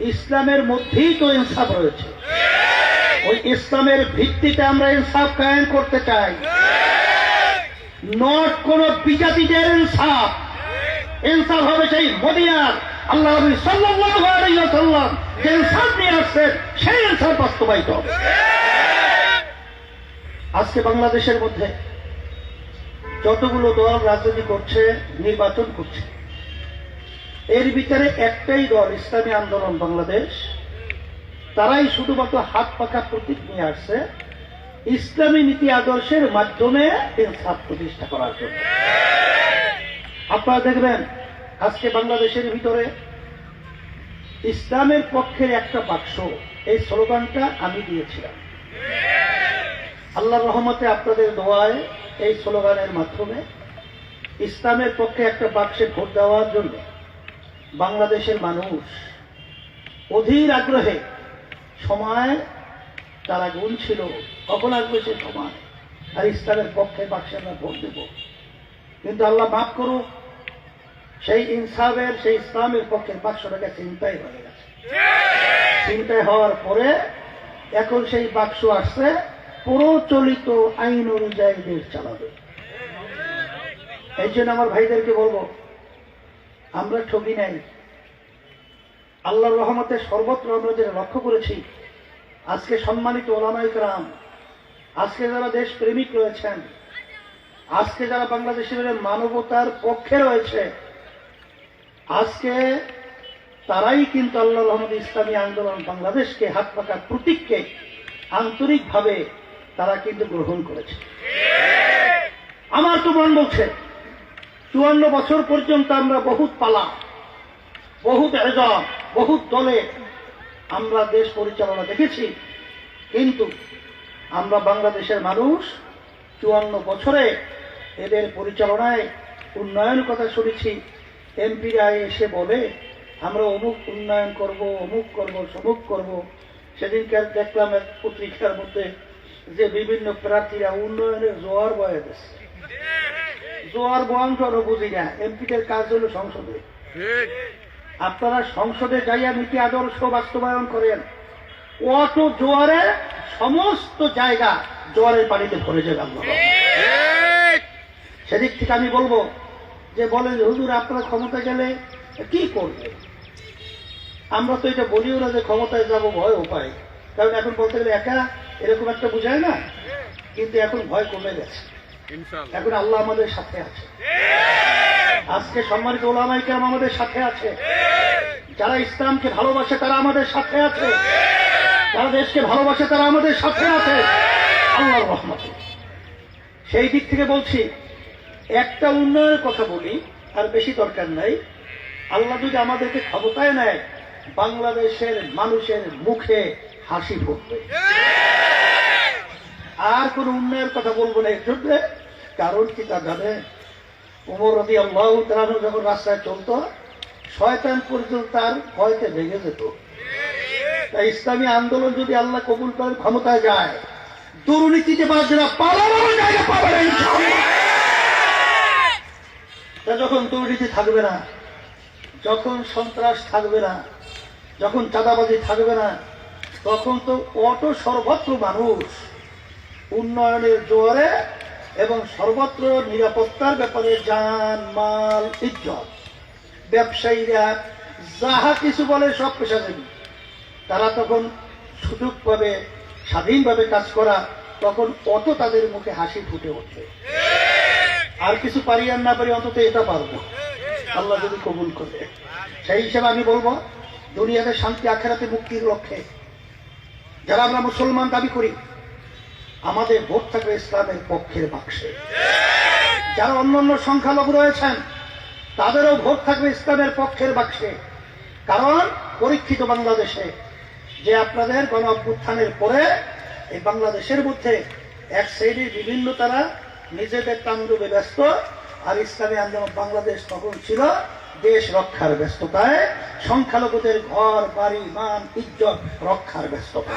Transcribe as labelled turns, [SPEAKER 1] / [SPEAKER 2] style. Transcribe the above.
[SPEAKER 1] ইসলামের মধ্যেই তো ইনসাফ রয়েছে। ওই ইসলামের ভিত্তিতে আমরা ইনসাফ কায়েম করতে চাই। নট কোন বিজাতিদের ইনসাফ। ইনসাফ হবে সেই মদিনার আল্লাহ নবী যে ইনসাফ নিয়ে আসছেন, সেই ইনসাফ বাস্তবায়িত হবে। আজকে বাংলাদেশের মধ্যে যতগুলো দল রাজনীতি করছে, নির্বাচন করছে এর ভিতরে একটাই দল, ইসলামী আন্দোলন বাংলাদেশ। তারাই শুধুমাত্র হাত পাকা প্রতীক নিয়ে আসছে। ইসলামী নীতি আদর্শের মাধ্যমে ইনসাফ প্রতিষ্ঠা করার জন্য। আপনারা দেখবেন, আজকে বাংলাদেশের ভিতরে ইসলামের পক্ষের একটা বাক্স, এই স্লোগানটা আমি দিয়েছিলাম। আল্লাহ রহমতে আপনাদের দোয়ায় এই স্লোগানের মাধ্যমে ইসলামের পক্ষে একটা বাক্সে ভোট দেওয়ার জন্য বাংলাদেশের মানুষ অধীর আগ্রহে সময় তারা গুণ ছিল, কখন আসবে সে সময়? আর ইসলামের পক্ষে বাক্সে আমরা ভোট দেব। কিন্তু আল্লাহ মাফ করুক, সেই ইনসাফের, সেই ইসলামের পক্ষের বাক্সটাকে চিন্তাই হয়ে গেছে। চিন্তায় হওয়ার পরে এখন সেই বাক্স আসছে, প্রচলিত আইন অনুযায়ী দেশ চালাবে। এই জন্য আমার ভাইদেরকে বলব আমরা ঠকি নাই। আল্লাহর রহমতে সর্বত্র আমরা যেটা লক্ষ্য করেছি আজকে সম্মানিত ওলামাই রাম আজকে যারা দেশ প্রেমিক রয়েছেন আজকে যারা বাংলাদেশের মানবতার পক্ষে রয়েছে আজকে তারাই কিন্তু আল্লাহ রহমদ ইসলামী আন্দোলন বাংলাদেশকে হাত পাকার প্রতীককে আন্তরিকভাবে তারা কিন্তু গ্রহণ করেছে। আমার তো মন বলছে চুয়ান্ন বছর পর্যন্ত আমরা বহুত পালা, বহুত এজম বহুত দলে আমরা দেশ পরিচালনা দেখেছি। কিন্তু আমরা বাংলাদেশের মানুষ চুয়ান্ন বছরে এদের পরিচালনায় উন্নয়ন কথা শুনেছি। এমপিরা এসে বলে, আমরা অমুক উন্নয়ন করব, অমুক করব, সমুক করব। সেদিনকার দেখলাম এক পত্রিকার মধ্যে যে বিভিন্ন প্রার্থীরা উন্নয়নের জোয়ার বয়ে দিচ্ছে। জোয়ার বয়ানটারও বুঝি না এমপিদের কাজ হলো সংসদে। আপনারা সংসদে যাইয়া নীতি আদর্শ বাস্তবায়ন করেন অত জোয়ারে সমস্ত জায়গা জোয়ারের পানিতে ভরে যাবে সেদিক থেকে আমি বলব যে বলেন হুজুর আপনারা ক্ষমতা গেলে কি করবে আমরা তো এটা বলিও না যে ক্ষমতায় যাব ভয় উপায় কারণ এখন বলতে গেলে একা এরকম একটা বুঝায় না? কিন্তু এখন ভয় কমে গেছে। এখন আল্লাহ আমাদের সাথে আছে। আজকে সম্মানিত ওলামাই কেরাম আমাদের সাথে আছে। যারা ইসলামকে ভালোবাসে, তারা আমাদের সাথে আছে। যারা দেশকে ভালোবাসে, তারা আমাদের সাথে আছে। আল্লাহর রহমতে। সেই দিক থেকে বলছি, একটা উন্নয়নের কথা বলি, আর বেশি দরকার নাই। আল্লাহ যদি আমাদেরকে ক্ষমতায় নেয়, বাংলাদেশের মানুষের মুখে হাসি ফুটবে। আর কোন উন্নয়নের কথা বলব না একটু কারণ কি তা জানে? উমর রবি আল্লাহ যখন রাস্তায় চলতো, শয়তান পর্যন্ত তার ভয়তে ভেঙে যেত। তাই ইসলামী আন্দোলন যদি আল্লাহ কবুল করেন, ক্ষমতায় যায়। দুর্নীতিতে বাজরা পালানোর জায়গা পাবে না তা যখন দুর্নীতি থাকবে না, যখন সন্ত্রাস থাকবে না, যখন চাঁদাবাজি থাকবে না, তখন তো অত সর্বত্র মানুষ উন্নয়নের জোয়ারে এবং সর্বত্র নিরাপত্তার ব্যাপারে যান মাল ইজ্জত। ব্যবসায়ীরা যাহা কিছু বলে সব পেশাজীবী তারা তখন সুযোগ পাবে স্বাধীনভাবে কাজ করা তখন অত তাদের মুখে হাসি ফুটে ওঠে। আর কিছু পারি আর না পারি অন্তত এটা পারব। আল্লাহ যদি কবুল করে। সেই হিসেবে আমি বলব, দুনিয়াতে শান্তি আখেরাতে মুক্তির লক্ষ্যে। যারা আমরা মুসলমান দাবি করি আমাদের ভোট থাকবে ইসলামের পক্ষের বাক্সে। যারা অন্যান্য সংখ্যালঘু রয়েছেন, তাদেরও ভোট থাকবে ইসলামের পক্ষের বাক্সে। কারণ পরীক্ষিত বাংলাদেশে যে আপনাদের গণ অভ্যুত্থানের পরে এই বাংলাদেশের মধ্যে এক শ্রেণির বিভিন্ন তারা নিজেদের তাণ্ডবে ব্যস্ত, আর ইসলামী আন্দোলন বাংলাদেশ তখন ছিল দেশ রক্ষার ব্যস্ততায়। সংখ্যালঘুদের ঘর, বাড়ি, মান, ইজ্জত রক্ষার ব্যস্ততা।